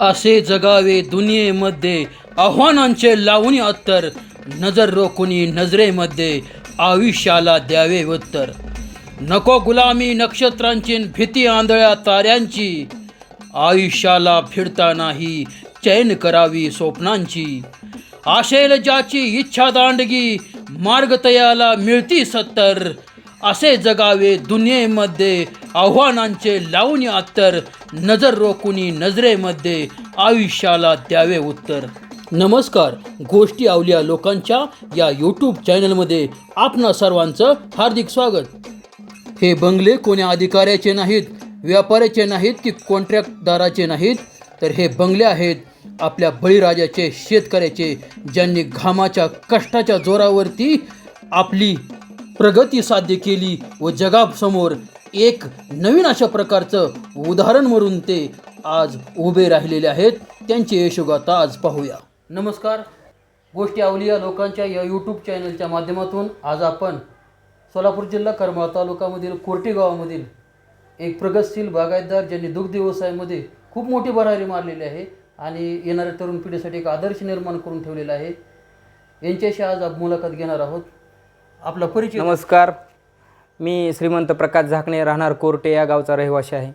असे जगावे दुनियेमध्ये आव्हानांचे लावणी अत्तर. नजर रोखुनी नजरेमध्ये आयुष्याला द्यावे उत्तर. नको गुलामी नक्षत्रांची भीती आंधळ्या ताऱ्यांची. आयुष्याला फिरतानाही चैन करावी स्वप्नांची. आशेल ज्याची इच्छा दांडगी मार्ग तयाला मिळती सत्तर. असे जगावे दुनियेमध्ये आव्हानांचे लावून अत्तर. नजर रोखुनी नजरेमध्ये आयुष्याला द्यावे उत्तर. नमस्कार गोष्टी आवल्या लोकांच्या या यूट्यूब चॅनलमध्ये आपणा सर्वांचं हार्दिक स्वागत. हे बंगले कोण्या अधिकाऱ्याचे नाहीत व्यापाऱ्याचे नाहीत की कॉन्ट्रॅक्टदाराचे नाहीत? तर हे बंगले आहेत आपल्या बळीराजाचे शेतकऱ्याचे ज्यांनी घामाच्या कष्टाच्या जोरावरती आपली प्रगती साध्य केली व जगासमोर एक नवीन अशा प्रकारचं उदाहरण म्हणून ते आज उभे राहिलेले आहेत. त्यांचे यशोगाथा आज पाहूया. नमस्कार. गोष्टी आवलिया लोकांच्या या यूट्यूब चॅनलच्या माध्यमातून आज आपण सोलापूर जिल्हा करमाळ तालुक्यामधील कोर्टी गावामधील एक प्रगतशील बागायतदार ज्यांनी दुग्ध व्यवसायामध्ये खूप मोठी भरारी मारलेली आहे आणि येणाऱ्या तरुण पिढीसाठी एक आदर्श निर्माण करून ठेवलेला आहे. यांच्याशी आज मुलाखत घेणार आहोत. आपला परिचय. नमस्कार. मी श्रीमंत प्रकाश झाकणे राहणार कोर्टे या गावचा रहिवासी आहे.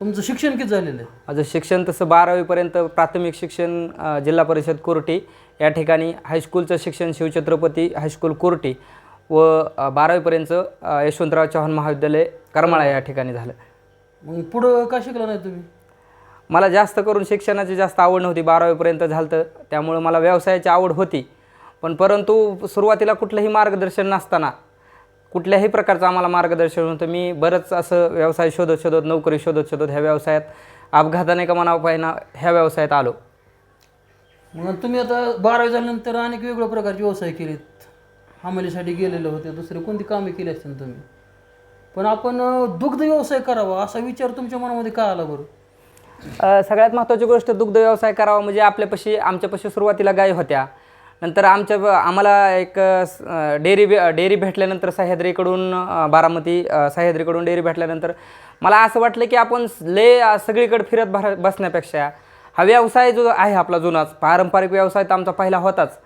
तुमचं शिक्षण किती झालेलं आहे? माझं शिक्षण तसं बारावीपर्यंत प्राथमिक शिक्षण अ, जिल्हा परिषद कोर्टी. या ठिकाणी हायस्कूलचं शिक्षण शिवछत्रपती हायस्कूल कोर्टी व अ, बारावीपर्यंत अ, यशवंतराव चव्हाण महाविद्यालय करमाळा या ठिकाणी झालं. मग पुढं का शिकला नाही तुम्ही? मला जास्त करून शिक्षणाची जास्त आवड नव्हती. बारावीपर्यंत झालं तर त्यामुळं मला व्यवसायाची आवड होती. पण परंतु सुरुवातीला कुठलंही मार्गदर्शन नसताना कुठल्याही प्रकारचं आम्हाला मार्गदर्शन होतं मी बरंच असं व्यवसाय शोधत शोधत नोकरी शोधत शोधत ह्या व्यवसायात अपघाताने का म्हणावं पाहिना ह्या व्यवसायात आलो. मग तुम्ही आता बारावी झाल्यानंतर अनेक वेगवेगळ्या प्रकारचे व्यवसाय केलेत. हमालीसाठी गेलेले होते दुसरे कोणती कामे केली असतील तुम्ही? पण आपण दुग्ध व्यवसाय करावा असा विचार तुमच्या मनामध्ये का आला बरं? सगळ्यात महत्त्वाची गोष्ट दुग्ध व्यवसाय करावा म्हणजे आपल्यापाशी आमच्यापाशी सुरुवातीला गाय होत्या. नंतर आमच्या आम्हाला एक डेअरी डेअरी भेटल्यानंतर सह्याद्रीकडून बारामती सह्याद्रीकडून डेअरी भेटल्यानंतर मला असं वाटलं की आपण ले सगळीकडे फिरत भर बसण्यापेक्षा हा व्यवसाय जो आहे आपला जुनाच पारंपरिक व्यवसाय तर आमचा पहिला होताच.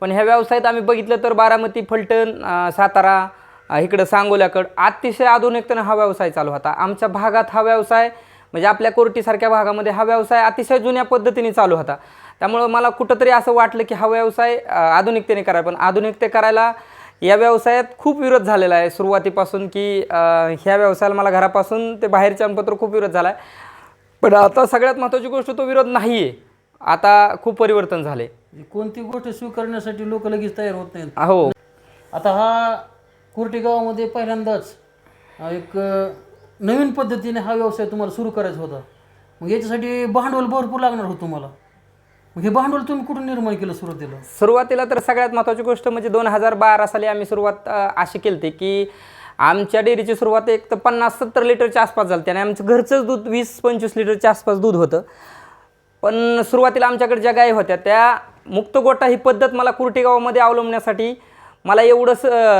पण ह्या व्यवसायात आम्ही बघितलं तर बारामती फलटण सातारा इकडं सांगोल्याकडं अतिशय आधुनिकतेनं हा व्यवसाय चालू होता. आमच्या भागात हा व्यवसाय म्हणजे आपल्या कोर्टीसारख्या भागामध्ये हा व्यवसाय अतिशय जुन्या पद्धतीने चालू होता. त्यामुळं मला कुठंतरी असं वाटलं की हा व्यवसाय आधुनिकतेने करायला पण आधुनिकते करायला या व्यवसायात खूप विरोध झालेला आहे. सुरुवातीपासून की ह्या व्यवसायाला मला घरापासून ते बाहेरच्या पत्र खूप विरोध झाला आहे पण आता सगळ्यात महत्त्वाची गोष्ट तो विरोध नाही आहे आता खूप परिवर्तन झाले. कोणती गोष्ट स्वीकारण्यासाठी लोक लगेच तयार होत नाहीत? हो. आता हा कुर्टी गावामध्ये पहिल्यांदाच एक नवीन पद्धतीने हा व्यवसाय तुम्हाला सुरू करायचा होता. मग याच्यासाठी भांडवल भरपूर लागणार होतं तुम्हाला. मग हे भांडवल तुम्ही कुठून निर्माण केलं सुरुवातीला? सुरुवातीला तर सगळ्यात महत्त्वाची गोष्ट म्हणजे दोन हजार बारा साली आम्ही सुरुवात अ, अशी केली होती की आमच्या डेअरीची सुरुवात एक तर पन्नास सत्तर लिटरच्या आसपास झाली आणि आमचं घरचंच दूध वीस पंचवीस लिटरच्या आसपास दूध होतं. पण सुरुवातीला आमच्याकडे ज्या गायी होत्या त्या मुक्त गोटा ही पद्धत मला कुर्टी गावामध्ये अवलंबण्यासाठी मला एवढं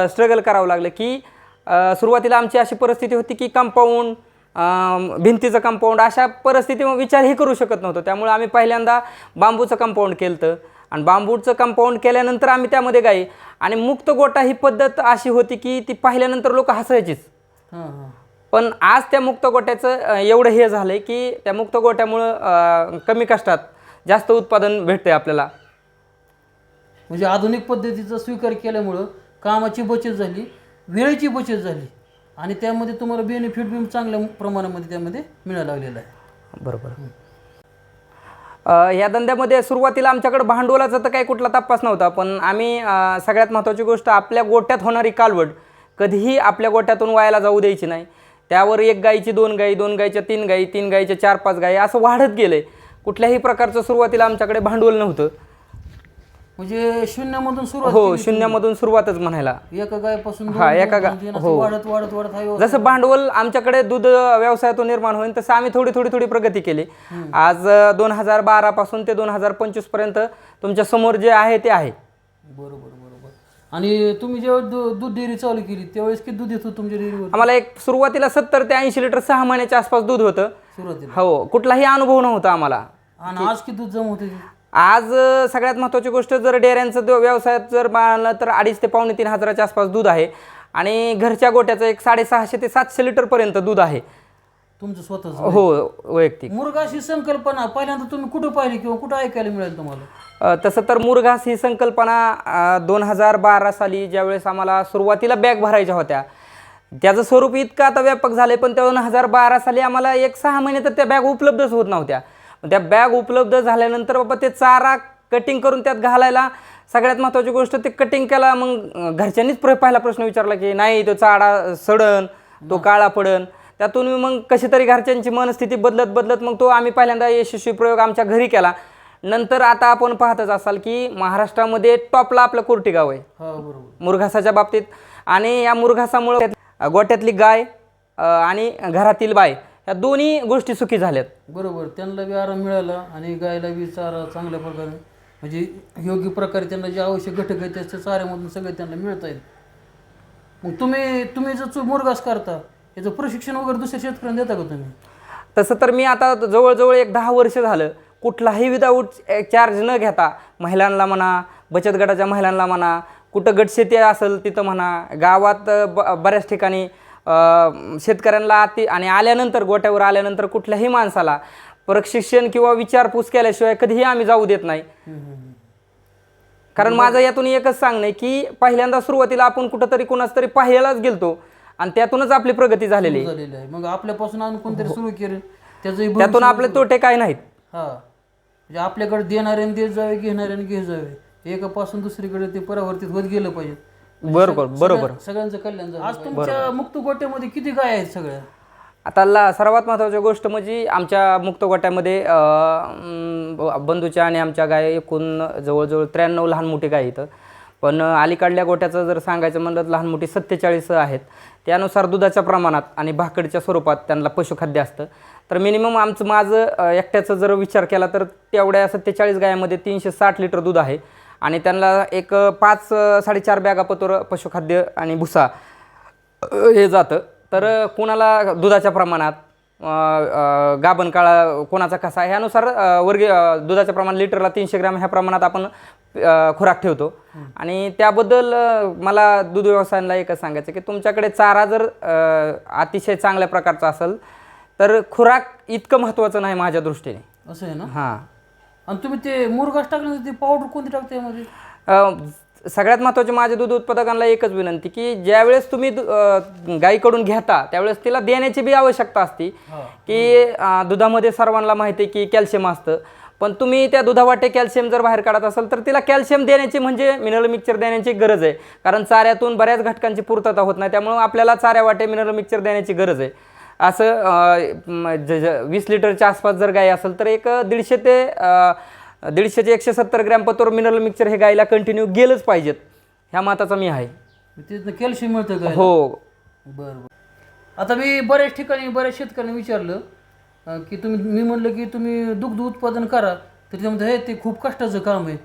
स्ट्रगल करावं लागलं की अ, सुरुवातीला आमची अशी परिस्थिती होती की कंपाऊंड भिंतीचं कंपाऊंड अशा परिस्थिती विचारही करू शकत नव्हतो. त्यामुळे आम्ही पहिल्यांदा बांबूचं कंपाऊंड केलं होतं आणि बांबूचं कंपाऊंड केल्यानंतर आम्ही त्यामध्ये गाई. आणि मुक्त गोटा ही पद्धत अशी होती की ती पाहिल्यानंतर लोक हसायचीच. पण आज त्या मुक्त गोट्याचं एवढं हे झालं आहे की त्या मुक्त गोट्यामुळं कमी कष्टात जास्त उत्पादन भेटते आपल्याला. म्हणजे आधुनिक पद्धतीचा स्वीकार केल्यामुळं कामाची बचत झाली वेळेची बचत झाली. आणि त्यामध्ये तुम्हाला बेनिफिट बी चांगल्या प्रमाणामध्ये त्यामध्ये मिळायला लागलेला आहे. बरोबर. ह्या या धंद्यामध्ये सुरुवातीला आमच्याकडे भांडवलाचा तर काही कुठला तपास नव्हता पण आम्ही सगळ्यात महत्त्वाची गोष्ट आपल्या गोट्यात होणारी कालवड कधीही आपल्या गोट्यातून वायाला जाऊ द्यायची नाही. त्यावर एक गाईची दोन गाई दोन गाईच्या तीन गाई तीन गाईच्या चार पाच गाई असं वाढत गेलं कुठल्याही प्रकारचं सुरुवातीला आमच्याकडे भांडवल नव्हतं. म्हणजे शून्यामधून सुरुवात हो शून्यामधून सुरुवातच म्हणायला. एका गायपासून हा, दोन, एका दोन, गा- दोन, तीन असं हो. वाढत वाढत वाढत हा व्यवसाय जसं भांडवल आमच्याकडे दूध व्यवसायातून निर्माण होईल तसं आम्ही थोडी थोडी थोडी प्रगती केली. आज दोन हजार बारा पासून ते दोन हजार पंचवीसपर्यंत तुमच्यासमोर जे आहे ते आहे. बरोबर बरोबर. आणि तुम्ही जेव्हा दू- दूध डेअरी चालू केली त्यावेळेस किती दूध येत तुमच्या डेअरीवर? आम्हाला एक सुरुवातीला सत्तर ते ऐंशी लिटर सहा महिन्याच्या आसपास दूध होतं. सुरुवातीला. हो कुठलाही अनुभव नव्हता आम्हाला. आणि आज किती दूध जमा होते? आज सगळ्यात महत्त्वाची गोष्ट जर डेअऱ्यांचं जो व्यवसायात जर मानलं तर अडीच ते पावणे तीन हजाराच्या आसपास दूध आहे. आणि घरच्या गोट्याचं एक साडेसहाशे ते सातशे लिटरपर्यंत दूध आहे. तुमचं स्वतःच हो वैयक्तिक. मुरगाशी संकल्पना पहिल्यांदा तुम्ही कुठं पाहिली किंवा कुठं ऐकायला मिळेल तुम्हाला? तसं तर मुरघास ही संकल्पना दोन हजार बारा साली ज्यावेळेस आम्हाला सुरुवातीला बॅग भरायच्या होत्या त्याचं स्वरूप इतकं आता व्यापक झालं पण दोन हजार बारा साली आम्हाला एक सहा महिने तर त्या बॅग उपलब्धच होत नव्हत्या. त्या बॅग उपलब्ध झाल्यानंतर बाबा ते चारा कटिंग करून त्यात घालायला सगळ्यात महत्त्वाची गोष्ट ते कटिंग केला मग घरच्यांनीच प्र पहिला प्रश्न विचारला की नाही तो चारा सडन तो काळा पडन. त्यातून मी मग कशी तरी घरच्यांची मनस्थिती बदलत बदलत मग तो आम्ही पहिल्यांदा यशस्वी प्रयोग आमच्या घरी केला. नंतर आता आपण पाहतच असाल की महाराष्ट्रामध्ये टॉपला आपलं कोर्टी गाव आहे. हा मुरघासाच्या बाबतीत. आणि या मुरघासामुळे गोट्यातली गाय आणि घरातील बाय. या दोन्ही गोष्टी सुखी झाल्यात. बरोबर. त्यांना बी आराम मिळाला आणि गायला बी चारा चांगल्या प्रकारे. म्हणजे योग्य प्रकारे त्यांना जे आवश्यक घटक आहेत त्याच्या चाऱ्यामधून सगळे त्यांना मिळत आहेत मग तुम्ही तुम्ही जर मुरगास करता याचं प्रशिक्षण वगैरे दुसऱ्या शेतकऱ्यांना देता का तुम्ही? तसं तर मी आता जवळजवळ एक दहा वर्ष झालं कुठलाही विदाऊट चार्ज न घेता महिलांना म्हणा बचत गटाच्या महिलांना म्हणा कुठं गटशेती असेल तिथं म्हणा गावात ब बऱ्याच ठिकाणी शेतकऱ्यांना आती आणि आल्यानंतर गोट्यावर आल्यानंतर कुठल्याही माणसाला प्रशिक्षण किंवा विचारपूस केल्याशिवाय कधीही आम्ही जाऊ देत नाही. कारण माझं यातून एकच सांगणं की पहिल्यांदा सुरुवातीला आपण कुठंतरी कुणाच तरी पाहायलाच गेलतो आणि त्यातूनच आपली प्रगती झालेली आहे. मग आपल्यापासून कोणतरी सुरू केलं त्यातून आपले तोटे काय नाहीत. म्हणजे आपल्याकडे देणाऱ्याने देत जावे घेणाऱ्याने जावे. एकापासून दुसरीकडे ते परावर्तित होत गेलं पाहिजे. बरोबर बरोबर. सगळ्या- सगळ्यांचं कल्याण झालं आज तुमच्या मुक्त गोट्यामध्ये किती गाय आहेत सगळ्या? आता ला सर्वात महत्त्वाची गोष्ट म्हणजे आमच्या मुक्त गोट्यामध्ये अं, बंधूच्या आणि आमच्या गाय एकूण जवळजवळ त्र्याण्णव लहान मोठी गाय इथं पण अलीकडल्या गोट्याचं जर सांगायचं म्हणलं तर लहान मोठी सत्तेचाळीस आहेत. त्यानुसार दुधाच्या प्रमाणात आणि भाकडच्या स्वरूपात त्यांना पशुखाद्य असतं. तर मिनिमम आमचं माझं अं, एकट्याचं जर विचार केला तर तेवढ्या सत्तेचाळीस गायामध्ये तीनशे साठ लिटर दूध आहे. आणि त्यांना एक पाच साडेचार बॅगा पतोर पशुखाद्य आणि भुसा हे जातं. तर कुणाला दुधाच्या प्रमाणात गाभण काळा कोणाचा कसा ह्यानुसार वर्गीय दुधाचं प्रमाण लिटरला तीनशे ग्रॅम ह्या प्रमाणात आपण खुराक ठेवतो. आणि त्याबद्दल मला दूध व्यवसायांना एकच सांगायचं की तुमच्याकडे चारा जर अतिशय चांगल्या प्रकारचा असेल तर खुराक इतकं महत्त्वाचं नाही माझ्या दृष्टीने. असं आहे ना? हां. आणि तुम्ही ते मुरगास टाकल्यानंतर ते पावडर कोणती टाकता यामध्ये अ, सगळ्यात महत्त्वाचे माझे दूध उत्पादकांना एकच विनंती की ज्यावेळेस तुम्ही दु- अ, गाईकडून घेता त्यावेळेस तिला देण्याची बी आवश्यकता असते. की अ, दुधामध्ये सर्वांना माहिती आहे की कॅल्शियम असतं. पण तुम्ही त्या दुधावाटे कॅल्शियम जर बाहेर काढत असाल तर तिला कॅल्शियम देण्याची म्हणजे मिनरल मिक्सचर देण्याची गरज आहे. कारण चाऱ्यातून बऱ्याच घटकांची पूर्तता होत नाही त्यामुळे आपल्याला चाऱ्यावाटे मिनरल मिक्सचर देण्याची गरज आहे. असं ज- ज- वीस लिटरच्या आसपास जर गाय असेल तर एक दीडशे ते अ, दीडशे ते एकशे सत्तर ग्रॅम पतोर मिनरल मिक्सचर हे गायला कंटिन्यू गेलंच पाहिजेत. ह्या माताचा मी आहे. तिथनं कॅल्शियम मिळतं काय हो. बरं बरं. आता मी बऱ्याच ठिकाणी बऱ्याच शेतकऱ्यांनी विचारलं अं, की तुम्ही मी म्हणलं की तुम्ही दुग्ध उत्पादन करा तर ते हे ते खूप कष्टाचं काम आहे.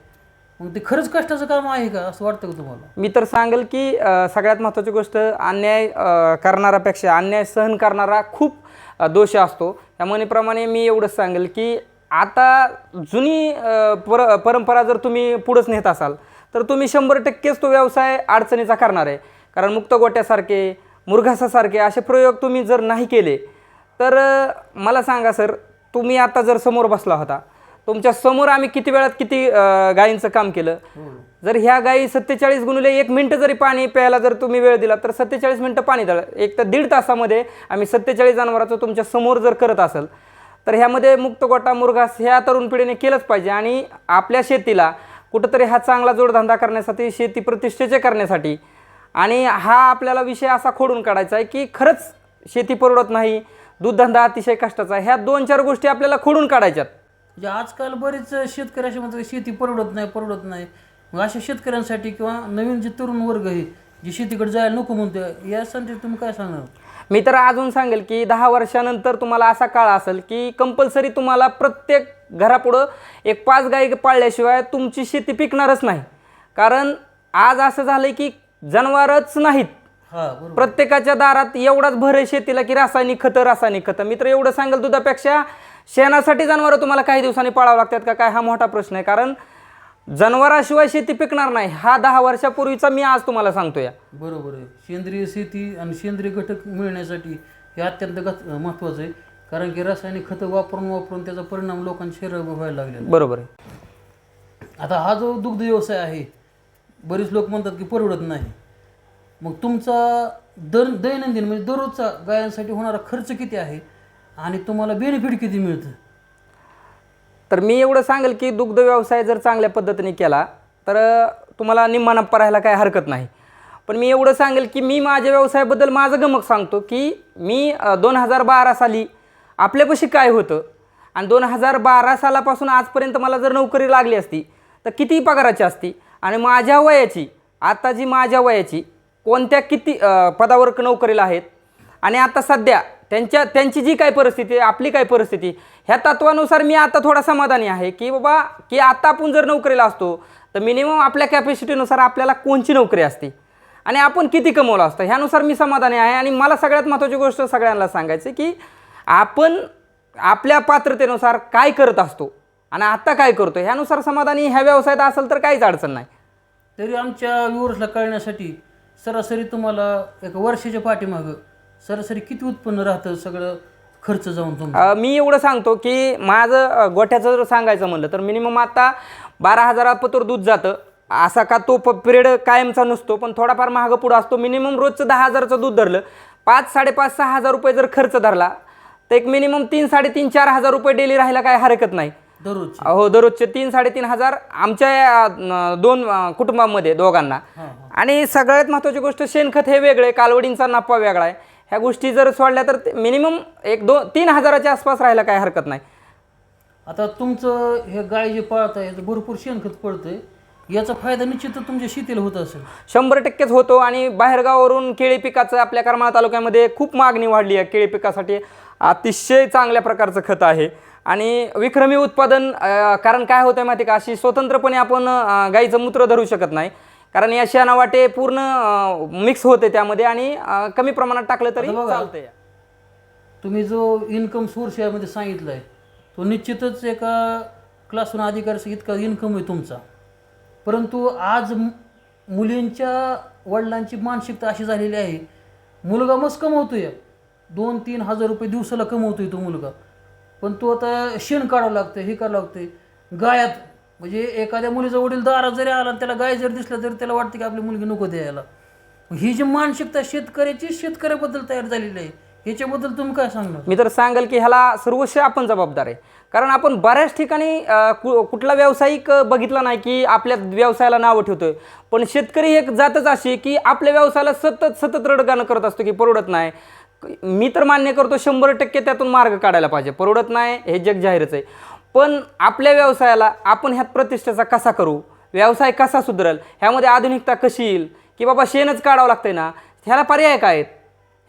मग ते खरंच कष्टाचं काम आहे का असं वाटतं का तुम्हाला? मी तर सांगेल की अ, सगळ्यात महत्त्वाची गोष्ट अन्याय अ, करणारापेक्षा अन्याय सहन करणारा खूप अ, दोष असतो. त्या म्हणीप्रमाणे मी एवढंच सांगेल की आता जुनी अ, पर परंपरा जर तुम्ही पुढंच नेत असाल तर तुम्ही शंभर टक्केच तो व्यवसाय अडचणीचा करणार आहे. कारण मुक्त गोट्यासारखे मुरघासासारखे असे प्रयोग तुम्ही जर नाही केले तर अ, मला सांगा सर तुम्ही आता जर समोर बसला होता तुमच्यासमोर आम्ही किती वेळात किती अ, गायींचं काम केलं? जर ह्या गायी सत्तेचाळीस गुणुले एक मिनटं जरी पाणी प्यायला जर तुम्ही वेळ दिला तर सत्तेचाळीस मिनटं पाणी द्या. एक तर दीड तासामध्ये आम्ही सत्तेचाळीस जनावराचं तुमच्यासमोर जर करत असेल तर ह्यामध्ये मुक्त गोटा मुरघास ह्या तरुण पिढीने केलंच पाहिजे. आणि आपल्या शेतीला कुठंतरी हा चांगला जोडधंदा करण्यासाठी शेती प्रतिष्ठेचे करण्यासाठी आणि हा आपल्याला विषय असा खोडून काढायचा आहे की खरंच शेती परवडत नाही दूधधंदा अतिशय कष्टाचा आहे. ह्या दोन चार गोष्टी आपल्याला खोडून काढायच्यात. म्हणजे आजकाल बरेच शेतकरी असे म्हणतात शेती परवडत नाही परवडत नाही. मग अशा शेतकऱ्यांसाठी किंवा नवीन जे तरुण वर्ग आहे जे शेतीकडे जायला नको म्हणतो यासाठी तुम्ही काय सांगणार? मी तर अजून सांगेल की दहा वर्षानंतर तुम्हाला असा काळ असेल की कंपल्सरी तुम्हाला प्रत्येक घरापुढं एक पाच गाई पाळल्याशिवाय तुमची शेती पिकणारच नाही. कारण आज असं झालं की जनावरच नाहीत. हा बरोबर. प्रत्येकाच्या दारात एवढाच भर आहे शेतीला की रासायनिक खतं रासायनिक खतं. मी तर एवढं सांगेल दुधापेक्षा शेणासाठी जनावरं तुम्हाला काही दिवसांनी पाळावं लागतात का? काय हा मोठा प्रश्न आहे. कारण जनावराशिवाय शेती पिकणार नाही. हा दहा वर्षापूर्वीचा मी आज तुम्हाला सांगतो या बरोबर आहे. सेंद्रिय शेती आणि सेंद्रिय घटक मिळण्यासाठी हे अत्यंत गत महत्त्वाचं आहे. कारण की रासायनिक खतं वापरून वापरून त्याचा परिणाम लोकांच्या शरीरावर व्हायला लागले बरोबर आहे. आता हा जो दुग्ध व्यवसाय आहे बरेच लोक म्हणतात की परवडत नाही. मग तुमचा दर दैनंदिन म्हणजे दररोजचा गायांसाठी होणारा खर्च किती आहे? आणि तुम्हाला बेनिफिट किती मिळतं? तर मी एवढं सांगेल की दुग्ध व्यवसाय जर चांगल्या पद्धतीने केला तर तुम्हाला निम्मा नप्पा राहायला काही हरकत नाही. पण मी एवढं सांगेल की मी माझ्या व्यवसायाबद्दल माझं गमक सांगतो की मी दोन हजार बारा साली आपल्यापाशी काय होतं आणि दोन हजार बारा सालापासून आजपर्यंत मला जर नोकरी लागली असती तर किती पगाराची असती आणि माझ्या वयाची आता जी माझ्या वयाची कोणत्या किती पदावर नोकरीला आहेत आणि आता सध्या त्यांच्या त्यांची जी काय परिस्थिती आहे आपली काय परिस्थिती ह्या तत्वानुसार मी आता थोडा समाधानी आहे की बाबा की आता आपण जर नोकरीला असतो तर मिनिमम आपल्या कॅपॅसिटीनुसार आपल्याला कोणची नोकरी असते? आणि आपण किती कमवलं असतं? ह्यानुसार मी समाधानी आहे आणि मला सगळ्यात महत्त्वाची गोष्ट सगळ्यांना सांगायची की आपण आपल्या पात्रतेनुसार काय करत असतो आणि आता काय करतो ह्यानुसार समाधानी ह्या व्यवसायात असेल तर काहीच अडचण नाही. तरी आमच्या व्ह्युअर्सला कळण्यासाठी सरासरी तुम्हाला एक वर्षाच्या पाठीमागं सरासरी किती उत्पन्न राहतं सगळं खर्च जाऊन तुमचं? अ, मी एवढं सांगतो की माझं अ, गोठ्याचं जर सांगायचं म्हणलं तर मिनिमम आता बारा हजारापत्र दूध जातं. असा का तो पिरियड कायमचा नसतो पण थोडाफार महाग पुढं असतो. मिनिमम रोजचं दहा हजाराचं दूध धरलं पाच साडेपाच सहा हजार रुपये जर खर्च धरला तर एक मिनिमम तीन साडेतीन चार हजार रुपये डेली राहायला काय हरकत नाही. दररोज हो दररोजचे तीन साडेतीन हजार आमच्या या, अ, दोन अ, कुटुंबामध्ये दोघांना. आणि सगळ्यात महत्त्वाची गोष्ट शेणखत हे वेगळं आहे कालवडींचा नफा वेगळा आहे. ह्या गोष्टी जर सोडल्या तर मिनिमम एक दोन तीन हजाराच्या आसपास राहायला काय हरकत नाही. आता तुमचं हे गाय जे पाळत आहे भरपूर शेणखत पडतंय. याचा फायदा निश्चितच तुमच्या शेतीला होत असेल. शंभर टक्केच होतो आणि बाहेरगावावरून केळी पिकाचं आपल्या करमाळा तालुक्यामध्ये खूप मागणी वाढली आहे. केळी पिकासाठी अतिशय चांगल्या प्रकारचं खत आहे. आणि विक्रमी उत्पादन कारण काय होतं माहिती का? अशी स्वतंत्रपणे आपण गाईचं मूत्र धरू शकत नाही. कारण या शेणा वाटे पूर्ण मिक्स होते त्यामध्ये आणि कमी प्रमाणात टाकलं तरी आता बघा. चालतंय. तुम्ही जो इन्कम सोर्स यामध्ये सांगितला आहे तो निश्चितच एका क्लासहून अधिकाऱ्याचा इतका इन्कम आहे तुमचा. परंतु आज मु- मुलींच्या वडिलांची मानसिकता अशी झालेली आहे मुलगा मस्त कमवतोय. दोन तीन हजार रुपये दिवसाला कमवतोय तो मुलगा. पण तो आता शेण काढावं लागतं हे करावं लागतंय. गायात म्हणजे एखाद्या मुलीचा वडील दारा जरी आला त्याला गाय जर दिसला तरी त्याला वाटतं की आपली मुलगी नको द्यायला. ही जी मानसिकता शेतकऱ्याची शेतकऱ्याबद्दल तयार झालेली आहे ह्याच्याबद्दल तुम्ही काय सांगणार? मी तर सांगेल की ह्याला सर्वस्व आपण जबाबदार आहे. कारण आपण बऱ्याच ठिकाणी कु कुठला व्यावसायिक बघितला नाही की आपल्या व्यवसायाला नावं ठेवतोय. पण शेतकरी एक जातच अशी की आपल्या व्यवसायाला सतत सतत रडगाणं करत असतो की परवडत नाही. मी तर मान्य करतो शंभर टक्के त्यातून मार्ग काढायला पाहिजे. परवडत नाही हे जग जाहीरच आहे. पण आपल्या व्यवसायाला आपण ह्यात प्रतिष्ठेचा कसा करू? व्यवसाय कसा सुधरल? ह्यामध्ये आधुनिकता कशी येईल? की बाबा शेणच काढावं लागतंय ना? ह्याला पर्याय काय आहेत?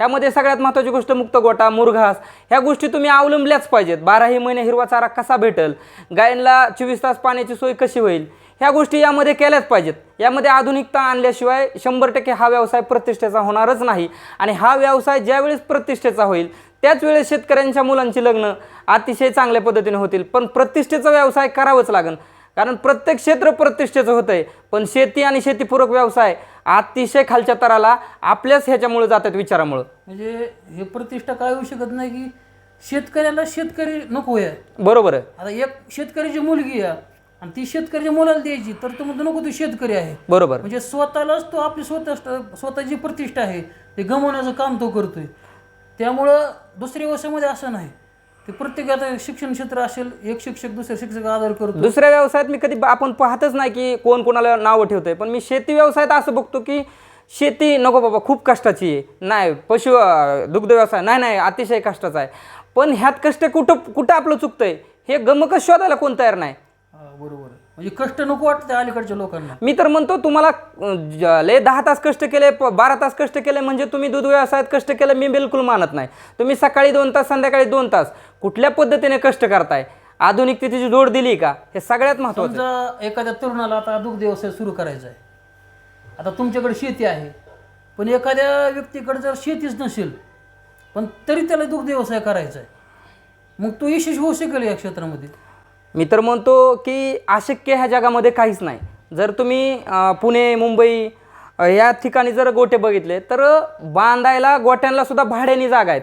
ह्यामध्ये सगळ्यात महत्त्वाची गोष्ट मुक्त गोटा मुरघास ह्या गोष्टी तुम्ही अवलंबल्याच पाहिजेत. बाराही महिने हिरवा चारा कसा भेटेल? गायनला चोवीस तास पाण्याची सोय कशी होईल? ह्या गोष्टी यामध्ये केल्याच पाहिजेत. यामध्ये आधुनिकता आणल्याशिवाय शंभर टक्के हा व्यवसाय प्रतिष्ठेचा होणारच नाही. आणि हा व्यवसाय ज्यावेळेस प्रतिष्ठेचा होईल त्याच वेळेस शेतकऱ्यांच्या मुलांची लग्न अतिशय चांगल्या पद्धतीने होतील. पण प्रतिष्ठेचा व्यवसाय करावंच लागेल. कारण प्रत्येक क्षेत्र प्रतिष्ठेचं होतं आहे पण शेती आणि शेतीपूरक व्यवसाय अतिशय खालच्या तराला आपल्याच ह्याच्यामुळे जातात विचारामुळं. म्हणजे हे प्रतिष्ठा काय होऊ शकत नाही की शेतकऱ्याला शेतकरी नको आहे. बरोबर आहे. आता एक शेतकऱ्याची मुलगी आहे आणि ती शेतकऱ्याच्या मुलाला द्यायची तर तो म्हणतो नको तू शेतकरी आहे. बरोबर. म्हणजे स्वतःलाच तो आपली स्वतः स्वतःची प्रतिष्ठा आहे. ते गमवण्याचं काम तो करतोय. त्यामुळं दुसरी व्यवसायामध्ये असं नाही. ते प्रत्येक आता शिक्षण क्षेत्र असेल एक शिक्षक दुसऱ्या शिक्षक आदर करतो. दुसऱ्या व्यवसायात मी कधी आपण पाहतच नाही की कोण कोणाला नावं ठेवतंय. पण मी शेती व्यवसायात असं बघतो की शेती नको बाबा खूप कष्टाची आहे. नाही पशु अं, दुग्ध व्यवसाय नाही नाही अतिशय कष्टाचा आहे. पण ह्यात कष्ट कुठं कुठं आपलं चुकतंय? हे गमकच शोधायला कोण तयार नाही. म्हणजे कष्ट नको वाटतं अलीकडच्या लोकांना. मी तर म्हणतो तुम्हाला अं, ज- लय दहा तास कष्ट केले प- बारा तास कष्ट केले म्हणजे तुम्ही दूध व्यवसायात कष्ट केलं मी बिलकुल मानत नाही. तुम्ही सकाळी दोन तास संध्याकाळी दोन तास कुठल्या पद्धतीने कष्ट करताय? आधुनिकतेची जोड दिली का? हे सगळ्यात महत्त्वाचं समजा एखाद्या तरुणाला आता दुग्ध व्यवसाय सुरू करायचा आहे. आता तुमच्याकडे शेती आहे पण एखाद्या व्यक्तीकडे जर शेतीच नसेल पण तरी त्याला दुग्ध व्यवसाय करायचा आहे. मग तो यशस्वी होऊ शकेल या क्षेत्रामध्ये? मी तर म्हणतो की अशक्य ह्या जगामध्ये काहीच नाही. जर तुम्ही पुणे मुंबई या ठिकाणी जर गोटे बघितले तर बांधायला गोट्यांना सुद्धा भाड्याने जागा आहेत.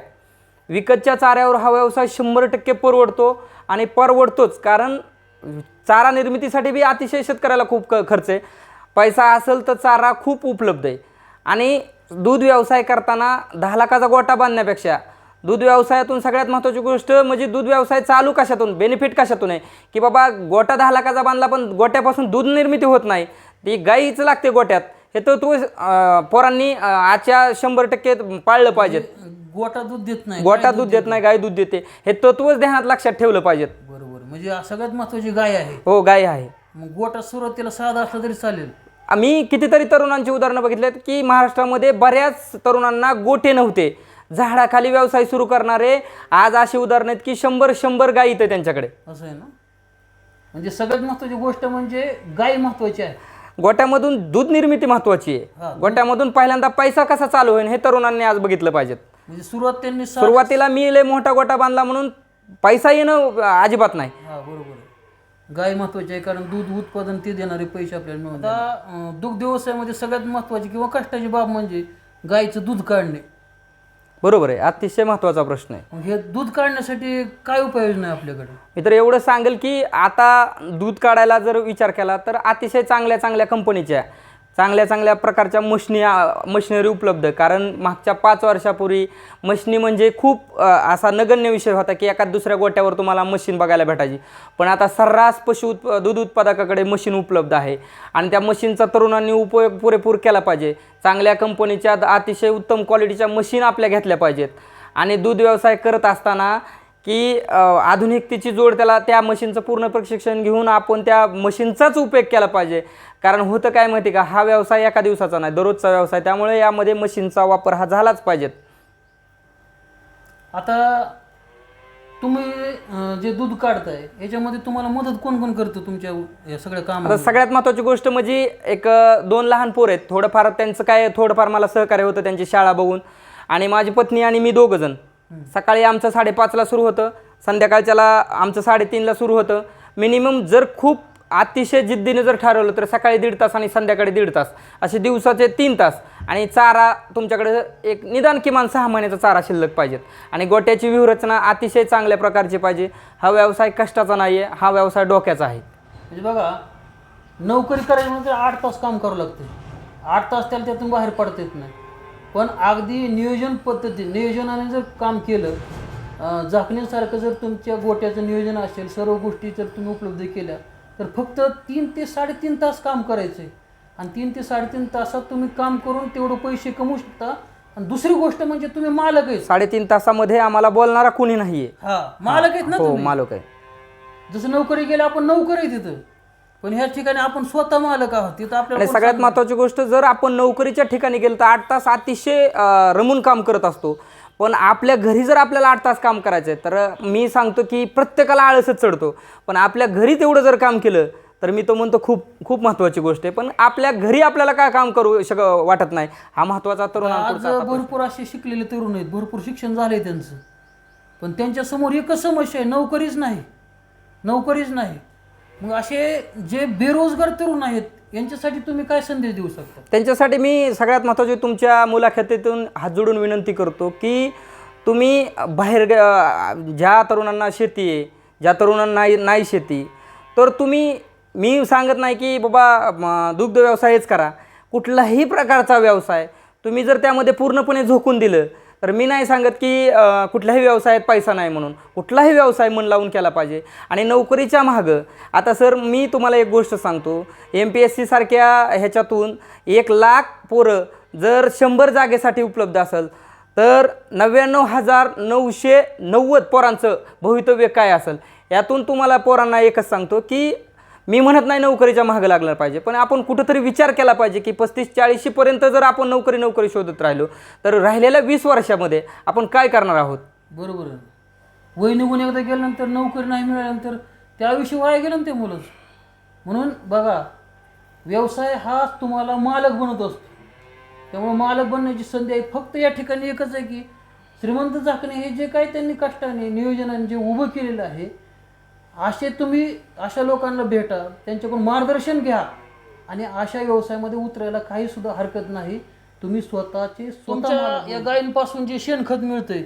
विकतच्या चाऱ्यावर हा व्यवसाय शंभर टक्के परवडतो आणि परवडतोच कारण चारा निर्मितीसाठी बी अतिशय शेतकऱ्याला खूप क खर्च आहे. पैसा असेल तर चारा खूप उपलब्ध आहे. आणि दूध व्यवसाय करताना दहा लाखाचा गोटा बांधण्यापेक्षा दूध व्यवसायातून सगळ्यात महत्त्वाची गोष्ट म्हणजे दूध व्यवसाय चालू कशातून बेनिफिट कशातून आहे? की बाबा गोटा दहा लाखाचा बांधला पण गोट्यापासून दूध निर्मिती होत नाही. ती गाईच लागते गोट्यात. हे तर तो पोरांनी आजच्या शंभर टक्के पाळलं पाहिजेत. गोटा दूध देत नाही गोटा दूध देत नाही गाय दूध देते. हे तत्वच ध्यानात लक्षात ठेवलं पाहिजेत. बरोबर. म्हणजे सगळ्यात महत्वाची गाय आहे. हो गाय आहे. मग गोटा सुरुवातीला साधा असला तरी चालेल. आम्ही कितीतरी तरुणांची उदाहरणं बघितलेत की महाराष्ट्रामध्ये बऱ्याच तरुणांना गोटे नव्हते. झाडाखाली व्यवसाय सुरू करणारे आज अशी उदाहरणं आहेत की शंभर शंभर गायी इथे त्यांच्याकडे. असं आहे ना? म्हणजे सगळ्यात महत्वाची गोष्ट म्हणजे गाय महत्वाची आहे. गोट्यामधून दूध निर्मिती महत्वाची हा, आहे गोट्यामधून पहिल्यांदा पैसा कसा चालू होईल हे तरुणांनी आज बघितलं पाहिजेत. म्हणजे सुरुवात त्यांनी सा- सुरुवातीला मी लय मोठा गोटा बांधला म्हणून पैसा येणं अजिबात नाही. हा बरोबर आहे. गाय महत्वाची आहे कारण दूध उत्पादन ते देणारे पैसे आपल्याला अं, दुग्ध व्यवसायामध्ये सगळ्यात महत्वाची किंवा कष्टाची बाब म्हणजे गायचं दूध काढणे. बरोबर आहे अतिशय महत्त्वाचा प्रश्न आहे. मग हे दूध काढण्यासाठी काय उपाययोजना आहे आपल्याकडे? मी तर एवढं सांगेल की आता दूध काढायला जर विचार केला तर अतिशय चांगल्या चांगल्या कंपनीच्या चांगल्या चांगल्या प्रकारच्या मशनी मशिनरी उपलब्ध कारण मागच्या पाच वर्षापूर्वी मशनी म्हणजे खूप असा नगण्य विषय होता की एका दुसऱ्या गोट्यावर तुम्हाला मशीन बघायला भेटायची. पण आता सर्रास पशु उत्प दूध उत्पादकाकडे मशीन उपलब्ध आहे. आणि त्या मशीनचा तरुणांनी उपयोग पुरेपूर केला पाहिजे. चांगल्या कंपनीच्या अतिशय उत्तम क्वालिटीच्या मशीन आपल्या घेतल्या पाहिजेत. आणि दूध व्यवसाय करत असताना की आधुनिकतेची जोड त्याला त्या मशीनचं पूर्ण प्रशिक्षण घेऊन आपण त्या मशीनचाच उपयोग केला पाहिजे. कारण होतं काय माहिती का हा व्यवसाय एका दिवसाचा नाही दररोजचा व्यवसाय. त्यामुळे यामध्ये मशीनचा वापर हा झालाच पाहिजेत. आता तुम्ही अं, जे दूध काढताय याच्यामध्ये तुम्हाला मदत कोण कोण करतं तुमच्या या सगळ्या आता कामात सगळ्यात महत्त्वाची गोष्ट म्हणजे एक अ, दोन लहान पोर आहेत. थोडंफार त्यांचं काय थोडंफार मला सहकार्य होतं त्यांची शाळा बघून. आणि माझी पत्नी आणि मी दोघं जण. सकाळी आमचं साडेपाचला सुरू होतं संध्याकाळच्याला आमचं साडेतीनला सुरू होतं. मिनिमम जर खूप अतिशय जिद्दीने जर ठरवलं तर सकाळी दीड तास आणि संध्याकाळी दीड तास. असे दिवसाचे तीन तास. आणि चारा तुमच्याकडे एक निदान किमान सहा महिन्याचा चारा शिल्लक पाहिजेत. आणि गोट्याची व्यूहरचना अतिशय चांगल्या प्रकारची पाहिजे. हा व्यवसाय कष्टाचा नाही आहे हा व्यवसाय डोक्याचा आहे. म्हणजे बघा नोकरी करायची म्हणजे आठ तास काम करावं लागतं. आठ तास त्याला त्यातून बाहेर पडता येत नाही. पण अगदी नियोजन पद्धती नियोजनाने जर काम केलं झाकण्यासारखं जर तुमच्या गोट्याचं नियोजन असेल सर्व गोष्टी जर तुम्ही उपलब्ध केल्या तर फक्त तीन ते साडेतीन तास काम करायचं. आहे आणि तीन ते साडेतीन तासात तुम्ही काम करून तेवढं पैसे कमवू शकता. आणि दुसरी गोष्ट म्हणजे तुम्ही मालक आहे साडेतीन तासामध्ये आम्हाला बोलणारा कोणी नाही आहे हा मालक आहेत ना हो तुम्ही? मालक आहे. जसं नोकरी गेलं आपण नोकरी आहे तिथं. पण ह्या ठिकाणी आपण स्वतः मालक आहोत. तिथं आपल्याला आणि सगळ्यात महत्त्वाची गोष्ट जर आपण नोकरीच्या ठिकाणी गेलो तर आठ तास अतिशय अं, रमून काम करत असतो. पण आपल्या घरी जर आपल्याला आठ तास काम करायचं आहे तर मी सांगतो की प्रत्येकाला आळसच चढतो. पण आपल्या घरी तेवढं जर काम केलं तर मी तो म्हणतो खूप खूप महत्त्वाची गोष्ट आहे. पण आपल्या घरी आपल्याला काय काम करू शक वाटत नाही. हा महत्त्वाचा आज भरपूर असे शिकलेले तरुण आहेत. भरपूर शिक्षण झालंय त्यांचं. पण त्यांच्यासमोर एकच समस्या आहे. नोकरीच नाही. नोकरीच नाही. मग असे जे बेरोजगार तरुण आहेत यांच्यासाठी तुम्ही काय संदेश देऊ शकता? त्यांच्यासाठी मी सगळ्यात महत्त्वाची तुमच्या मुलाखतीतून हात जोडून विनंती करतो की तुम्ही बाहेर ज्या तरुणांना शेती आहे ज्या तरुणांना नाही शेती तर तुम्ही मी सांगत नाही की बाबा दुग्ध व्यवसायच करा. कुठलाही प्रकारचा व्यवसाय तुम्ही जर त्यामध्ये पूर्णपणे झोकून दिलं तर मी नाही सांगत की कुठल्याही व्यवसायात पैसा नाही म्हणून. कुठलाही व्यवसाय मन लावून केला पाहिजे. आणि नोकरीच्या मागं आता सर मी तुम्हाला एक गोष्ट सांगतो. एम पी एस सीसारख्या ह्याच्यातून एक लाख पोरं जर शंभर जागेसाठी उपलब्ध असेल तर नव्याण्णव हजार नऊशे नव्वद पोरांचं भवितव्य काय असेल? यातून तुम्हाला पोरांना एकच सांगतो की मी म्हणत नाही नोकरीच्या मागं लागला पाहिजे पण आपण कुठंतरी विचार केला पाहिजे की पस्तीस चाळीशीपर्यंत जर आपण नोकरी नोकरी शोधत राहिलो तर राहिलेल्या वीस वर्षामध्ये आपण काय करणार आहोत? बरोबर आहे. वय निघून एकदा गेल्यानंतर नोकरी नाही मिळाल्यानंतर त्याविषयी वाया गेलं ना ते मुलंच म्हणून बघा व्यवसाय हा तुम्हाला मालक बनवत असतो. त्यामुळे मालक बनण्याची संधी आहे. फक्त या ठिकाणी एकच आहे की श्रीमंत झाकणे हे जे काही त्यांनी कष्टाने नियोजनाने जे उभं केलेलं आहे असे तुम्ही अशा लोकांना भेटा त्यांच्याकडून मार्गदर्शन घ्या आणि अशा व्यवसायामध्ये उतरायला काही सुद्धा हरकत नाही. तुम्ही स्वतःचे तुमच्या या गायींपासून जे शेणखत मिळतंय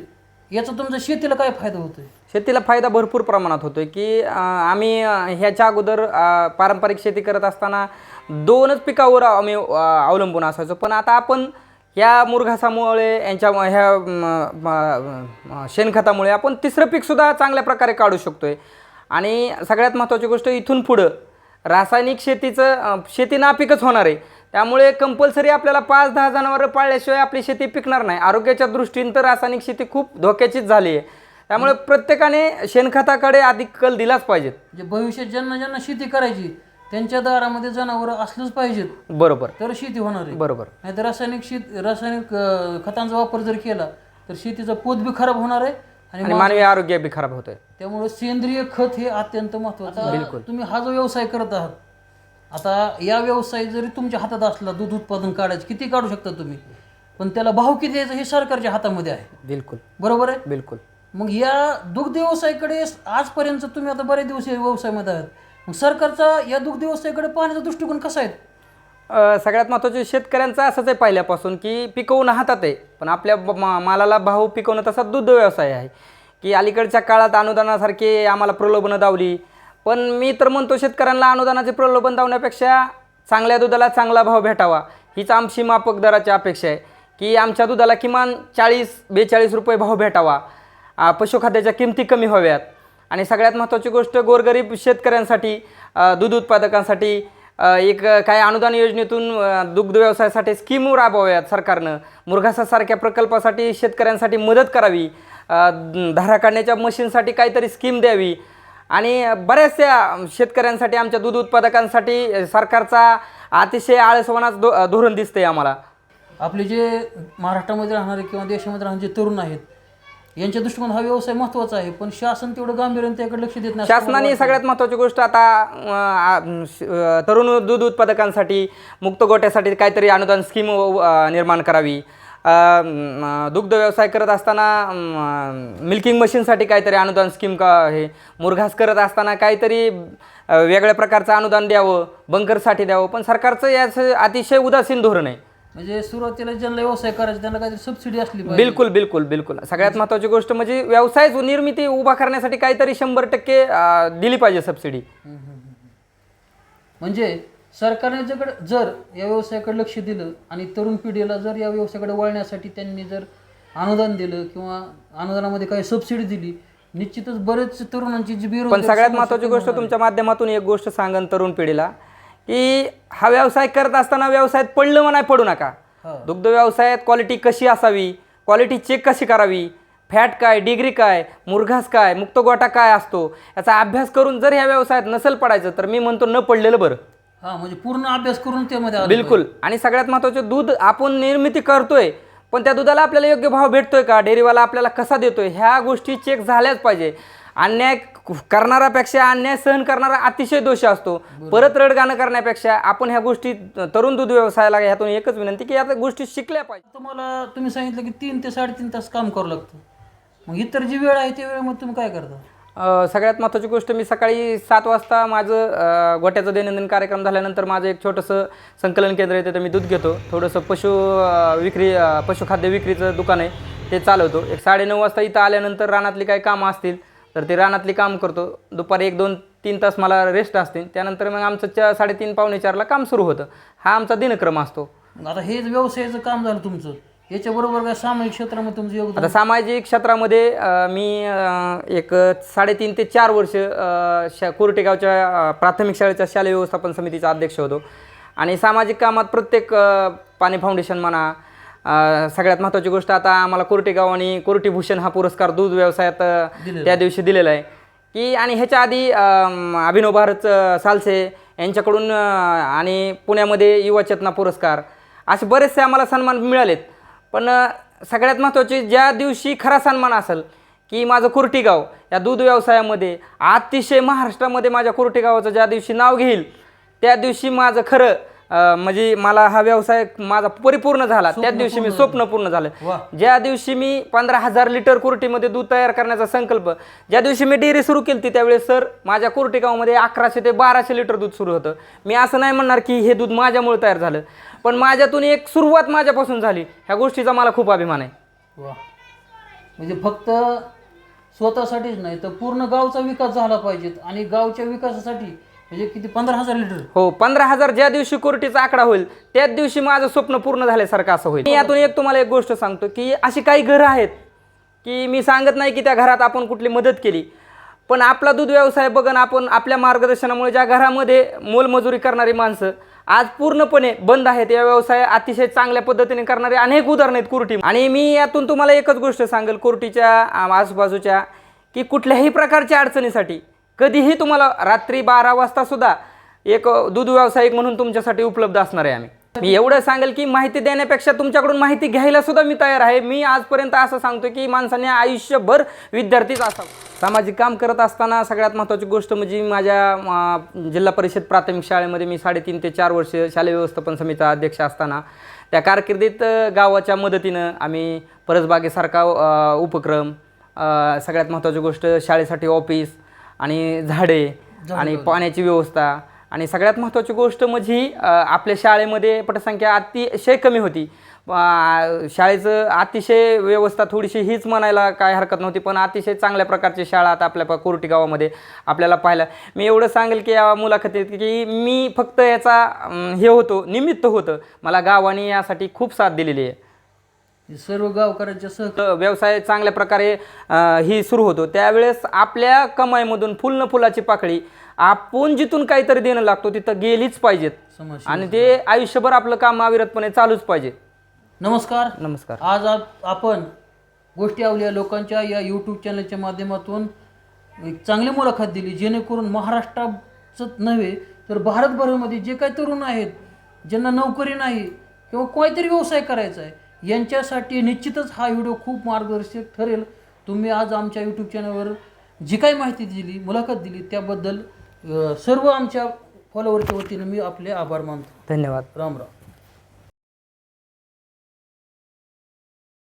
याचा तुमच्या शेतीला काय फायदा होतोय? शेतीला फायदा भरपूर प्रमाणात होतोय की आम्ही ह्याच्या अगोदर पारंपरिक शेती करत असताना दोनच पिकावर आम्ही अवलंबून असायचो. पण आता आपण ह्या मुरघासामुळे यांच्या ह्या शेणखतामुळे आपण तिसरं पीकसुद्धा चांगल्या प्रकारे काढू शकतोय. आणि सगळ्यात महत्त्वाची गोष्ट इथून पुढं. रासायनिक शेतीचं शेती नापिकच होणार आहे. त्यामुळे कंपल्सरी आपल्याला पाच दहा जनावरं पाळल्याशिवाय आपली शेती पिकणार नाही. आरोग्याच्या दृष्टीने तर रासायनिक शेती खूप धोक्याचीच झाली आहे. त्यामुळे प्रत्येकाने शेणखताकडे अधिक कल दिलाच पाहिजेत. जे भविष्यात ज्यांना ज्यांना शेती करायची त्यांच्या दारामध्ये जनावरं असलंच पाहिजेत. बरोबर. तर शेती होणार आहे. बरोबर. नाही तर रासायनिक शेत रासायनिक खतांचा वापर जर केला तर शेतीचा पोत बी खराब होणार आहे. आणि मानवी आरोग्य बी खराब होतंय. त्यामुळे सेंद्रिय खत हे अत्यंत महत्वाचं. आहे. तुम्ही हा जो व्यवसाय करत आहात आता या व्यवसाय जरी तुमच्या हातात असला दूध उत्पादन काढायचं किती काढू शकता तुम्ही? पण त्याला भाव किती द्यायचा हे सरकारच्या हातामध्ये आहे. बिलकुल. बरोबर आहे? बिलकुल. मग या दुग्ध व्यवसायाकडे आजपर्यंत तुम्ही आता बरेच दिवस या व्यवसायामध्ये आहात. मग सरकारचा या दुग्ध व्यवसायाकडे पाहण्याचा दृष्टिकोन कसा आहे? सगळ्यात महत्त्वाचे शेतकऱ्यांचं असंच आहे पहिल्यापासून की पिकवणं हातात आहे. पण आपल्या मा- मालाला भाव पिकवणं तसा दुग्ध व्यवसाय आहे की अलीकडच्या काळात अनुदानासारखे आम्हाला प्रलोभनं दावली पण मी तर म्हणतो शेतकऱ्यांना अनुदानाचे प्रलोभन दावण्यापेक्षा चांगल्या दुधाला चांगला भाव भेटावा. हीच आमची मापक दराची अपेक्षा आहे की आमच्या दुधाला किमान चाळीस बेचाळीस रुपये भाव भेटावा. पशुखाद्याच्या किमती कमी व्हाव्यात. आणि सगळ्यात महत्त्वाची गोष्ट गोरगरीब शेतकऱ्यांसाठी दूध उत्पादकांसाठी एक काही अनुदान योजनेतून दुग्ध व्यवसायासाठी स्कीम राबवाव्यात सरकारनं. मुरघासासारख्या प्रकल्पासाठी शेतकऱ्यांसाठी मदत करावी. धारा काढण्याच्या मशीनसाठी काहीतरी स्कीम द्यावी. आणि बऱ्याचशा शेतकऱ्यांसाठी आमच्या दूध उत्पादकांसाठी सरकारचा अतिशय आळसवनाच धो धोरण दिसतंय आम्हाला. आपले जे महाराष्ट्रामध्ये राहणारे किंवा देशामध्ये राहणारे जे तरुण आहेत यांच्या दृष्टिकोन हा व्यवसाय महत्त्वाचा आहे पण शासन तेवढं गांभीर्याने त्याकडे लक्ष देत नाही शासनाने. सगळ्यात महत्त्वाची गोष्ट आता अं, अं, तरुण दूध उत्पादकांसाठी मुक्त गोट्यासाठी काहीतरी अनुदान स्कीम निर्माण करावी अं, दुग्ध व्यवसाय करत असताना मिल्किंग मशीनसाठी काहीतरी अनुदान स्कीम का हे मुरघास करत असताना काहीतरी अं, वेगळ्या प्रकारचं अनुदान द्यावं बंकरसाठी द्यावं पण सरकारचं याचं अतिशय उदासीन धोरण आहे म्हणजे सुरुवातीला ज्यांना व्यवसाय करायचा त्यांना काहीतरी सबसिडी असली पाहिजे. बिलकुल बिलकुल बिलकुल. सगळ्यात महत्त्वाची गोष्ट म्हणजे व्यवसाय निर्मिती उभा करण्यासाठी काहीतरी शंभर टक्के अं, दिली पाहिजे सबसिडी म्हणजे सरकारने जर जर या व्यवसायाकडे लक्ष दिलं आणि तरुण पिढीला जर या व्यवसायाकडे वळण्यासाठी त्यांनी जर अनुदान दिलं किंवा अनुदानामध्ये काही सबसिडी दिली निश्चितच बरेच तरुणांची जी पण बेरोजगारी सगळ्यात कमी गोष्ट. तुमच्या माध्यमातून एक गोष्ट सांगन तरुण पिढीला. की हा व्यवसाय करत असताना व्यवसायात पडलं म्हणाय पडू नका. हा. दुग्ध व्यवसायात क्वालिटी कशी असावी? क्वालिटी चेक कशी करावी? फॅट काय डिग्री काय मुरघास काय मुक्त गोटा काय असतो? याचा अभ्यास करून जर ह्या व्यवसायात नसेल पडायचं तर मी म्हणतो न पडलेलं बरं. हा म्हणजे पूर्ण अभ्यास करून त्यामध्ये आलं बिलकुल. आणि सगळ्यात महत्त्वाचं दूध आपण निर्मिती करतोय पण त्या दुधाला आपल्याला योग्य भाव भेटतोय का? डेअरीवाला आपल्याला कसा देतोय? ह्या गोष्टी चेक झाल्याच पाहिजे. अन्याय करणारापेक्षा अन्याय सहन करणारा अतिशय दोष असतो. परत रडगाणं करण्यापेक्षा आपण ह्या गोष्टी तरुण दूध व्यवसायाला ह्यातून एकच विनंती की या गोष्टी शिकल्या पाहिजे. तुम्हाला तुम्ही सांगितलं की तीन ते साडेतीन तास काम करावं लागतं. मग इतर जी वेळ आहे त्या वेळेमध्ये तुम्ही काय करता? सगळ्यात महत्त्वाची गोष्ट मी सकाळी सात वाजता माझं गोट्याचं दैनंदिन कार्यक्रम झाल्यानंतर माझं एक छोटंसं संकलन केंद्र आहे तिथं मी दूध घेतो. थोडंसं पशु विक्री पशुखाद्य विक्रीचं दुकान आहे ते चालवतो. एक साडेनऊ वाजता इथं आल्यानंतर रानातली काही कामं असतील तर ते रानातली काम करतो. दुपारी एक दोन तीन तास मला रेस्ट असतील त्यानंतर मग आमचं चा साडेतीन पावणे चारला काम सुरू होतं. हा आमचा दिनक्रम असतो. आता हे जे व्यवसायाचं काम झालं तुमचं. याच्याबरोबर काय सामाजिक क्षेत्रामध्ये तुमचं योगदान? आता सामाजिक क्षेत्रामध्ये अ, मी अ, एक साडेतीन ते चार वर्ष अ, शा कोरटेगावच्या अ, प्राथमिक शाळेच्या शालेय व्यवस्थापन समितीचा अध्यक्ष होतो. आणि सामाजिक कामात प्रत्येक अ, पाणी फाउंडेशन म्हणा सगळ्यात महत्त्वाची गोष्ट आता आम्हाला कोरटेगाव आणि कोरटीभूषण हा पुरस्कार दूध व्यवसायात त्या दिवशी दिलेला आहे. की आणि ह्याच्या आधी अभिनव भारत सालसे यांच्याकडून आणि पुण्यामध्ये युवा चेतना पुरस्कार असे बरेचसे आम्हाला सन्मान मिळालेत. पण सगळ्यात महत्त्वाचे ज्या दिवशी खरा सन्मान असेल की माझं कुर्टी गाव या दूध व्यवसायामध्ये अतिशय महाराष्ट्रामध्ये माझ्या कुर्टी गावाचं ज्या दिवशी नाव घेईल त्या दिवशी माझं खरं म्हणजे मला हा व्यवसाय माझा परिपूर्ण झाला. त्याच दिवशी मी स्वप्न पूर्ण झालं. ज्या दिवशी मी पंधरा हजार लिटर कुर्टीमध्ये दूध तयार करण्याचा संकल्प ज्या दिवशी मी डेअरी सुरू केली त्यावेळेस सर माझ्या कुर्टी गावामध्ये अकराशे ते बाराशे लिटर दूध सुरू होतं. मी असं नाही म्हणणार की हे दूध माझ्यामुळे तयार झालं. पण माझ्यातून एक सुरुवात माझ्यापासून झाली. ह्या गोष्टीचा मला खूप अभिमान आहे. म्हणजे फक्त स्वतःसाठीच नाही तर पूर्ण गावचा विकास झाला पाहिजे आणि गावच्या विकासासाठी म्हणजे किती? पंधरा हजार लिटर? हो पंधरा हजार ज्या दिवशी कोर्टीचा आकडा होईल त्याच दिवशी माझं स्वप्न पूर्ण झाल्यासारखं असं होईल. मी यातून एक तुम्हाला एक गोष्ट सांगतो की अशी काही घरं आहेत की मी सांगत नाही की त्या घरात आपण कुठली मदत केली. पण आपला दूध व्यवसाय बघन आपण आपल्या मार्गदर्शनामुळे ज्या घरामध्ये मोलमजुरी करणारी माणसं आज पूर्णपणे बंद आहेत. या व्यवसाय अतिशय चांगल्या पद्धतीने करणारे अनेक उदाहरण आहेत कुर्टी. आणि मी यातून तुम्हाला एकच गोष्ट सांगेल कुर्टीच्या आजूबाजूच्या की कुठल्याही प्रकारच्या अडचणीसाठी कधीही तुम्हाला रात्री बारा वाजता सुद्धा एक दूध व्यावसायिक म्हणून तुमच्यासाठी उपलब्ध असणार आहे आम्ही. मी एवढं सांगेल की माहिती देण्यापेक्षा तुमच्याकडून माहिती घ्यायला सुद्धा मी तयार आहे. मी आजपर्यंत असं सांगतो की माणसाने आयुष्यभर विद्यार्थीच असावं. सामाजिक काम करत असताना सगळ्यात महत्त्वाची गोष्ट म्हणजे माझ्या जिल्हा परिषद प्राथमिक शाळेमध्ये मी साडेतीन ते चार वर्ष शालेय व्यवस्थापन समितीचा अध्यक्ष असताना त्या कारकिर्दीत गावाच्या मदतीनं आम्ही परसबागेसारखा उपक्रम सगळ्यात महत्त्वाची गोष्ट शाळेसाठी ऑफिस आणि झाडे आणि पाण्याची व्यवस्था. आणि सगळ्यात महत्त्वाची गोष्ट म्हणजे आपल्या शाळेमध्ये पटसंख्या अतिशय कमी होती. शाळेचं अतिशय व्यवस्था थोडीशी हीच म्हणायला काय हरकत नव्हती पण अतिशय चांगल्या प्रकारची शाळा आता आपल्या प- कोर्टी गावामध्ये आपल्याला पाहायला. मी एवढं सांगेल की या मुलाखतीत की मी फक्त याचा हे होतो निमित्त होतं. मला गावाने यासाठी खूप साथ दिलेली आहे. सर्व गावकऱ्यांच्या सह व्यवसाय चांगल्या प्रकारे अ, ही सुरू होतो. त्यावेळेस आपल्या कमाईमधून फुल न फुलाची पाकळी आपण जिथून काहीतरी देणं लागतो तिथं गेलीच पाहिजेत. समाज आणि ते आयुष्यभर आपलं काम अविरतपणे चालूच पाहिजे. नमस्कार. नमस्कार. आज आप- आपण गोष्टी आवल्या लोकांच्या या यूट्यूब चॅनलच्या माध्यमातून एक चांगली मुलाखत दिली जेणेकरून महाराष्ट्राचंच नव्हे तर भारतभरामध्ये जे काही तरुण आहेत ज्यांना नोकरी नाही किंवा काहीतरी व्यवसाय करायचा आहे यांच्यासाठी निश्चितच हा व्हिडिओ खूप मार्गदर्शक ठरेल. तुम्ही आज आमच्या यूट्यूब चॅनलवर जी काही माहिती दिली मुलाखत दिली त्याबद्दल सर्व आमच्या फॉलोवरच्या वतीने मी आपले आभार मानतो. धन्यवाद. राम राम.